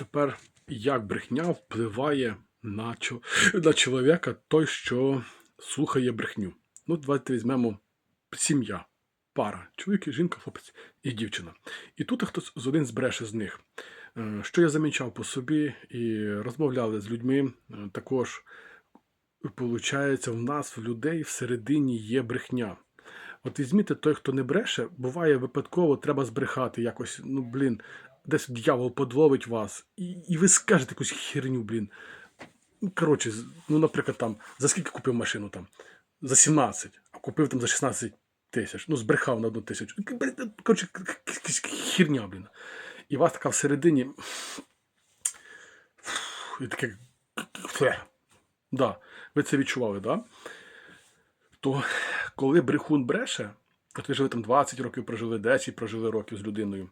тепер як брехня впливає на, на чоловіка, той, що слухає брехню. Ну, давайте візьмемо сім'я, пара, чоловік, і жінка, хлопець і дівчина. І тут хтось з один збреше з них. Е, Що я замічав по собі і розмовляли з людьми, е, також виходить, в нас, в людей, всередині є брехня. От візьміть той, хто не бреше, буває випадково, треба збрехати якось, ну блін, десь дьявол подловить вас, і, і ви скажете якусь херню, блін. Ну, Коротше, ну, наприклад, там, за скільки купив машину там? За 17, а купив там за 16 тисяч. Ну, збрехав на одну тисячу. Коротше, херня, блін. І вас така всередині. І таке. Да, ви це відчували, да? То коли брехун бреше, от ви жили там 20 років, прожили 10, прожили років з людиною.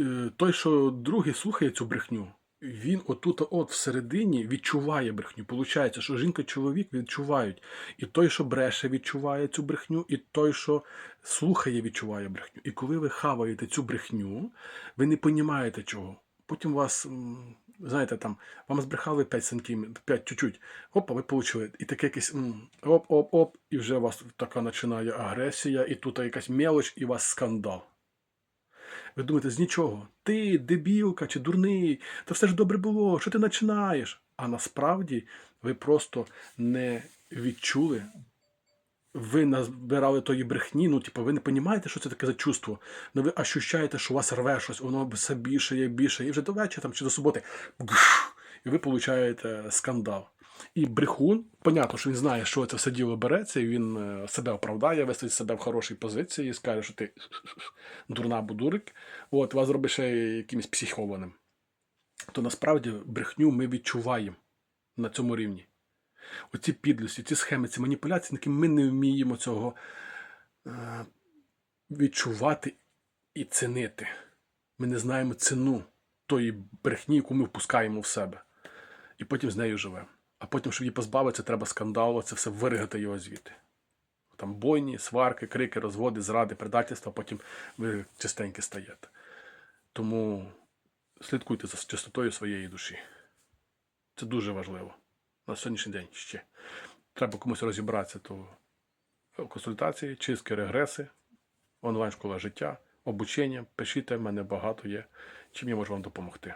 Е, Той, що другий слухає цю брехню, він отут, от всередині відчуває брехню. Получається, що жінка і чоловік відчувають. І той, що бреше, відчуває цю брехню, і той, що слухає, відчуває брехню. І коли ви хаваєте цю брехню, ви не розумієте чого. Потім вас, знаєте, там, вам збрехали 5 сантиметрів, 5 чуть-чуть, опа, ви получили. І таке якесь оп-оп-оп, і вже у вас така починає агресія, і тут якась мелоч, і у вас скандал. Ви думаєте, з нічого. Ти, дебілка чи дурний, та все ж добре було, що ти починаєш? А насправді ви просто не відчули, ви назбирали тої брехні, ну, типу, ви не розумієте, що це таке за чувство. Ну ви ощущаєте, що у вас рве щось, воно все більше і більше, і вже до вечора там, чи до суботи, і ви получаєте скандал. І брехун, понятно, що він знає, що це все діло береться, і він е, себе оправдає, виставить себе в хорошій позиції і скаже, що ти дурна будурик, от вас зробить ще якимось психованим. То насправді брехню ми відчуваємо на цьому рівні. Оці підлості, ці схеми, ці маніпуляції, які ми не вміємо цього е, відчувати і цінити. Ми не знаємо ціну тої брехні, яку ми впускаємо в себе. І потім з нею живемо. А потім, щоб її позбавитися, треба скандалу, це все виригати його звідти. Там бойні, сварки, крики, розводи, зради, предательства, потім ви чистенькі стаєте. Тому слідкуйте за чистотою своєї душі. Це дуже важливо. На сьогоднішній день ще. Треба комусь розібратися, то консультації, чистки, регреси, онлайн-школа життя, обучення. Пишіть, в мене багато є. Чим я можу вам допомогти.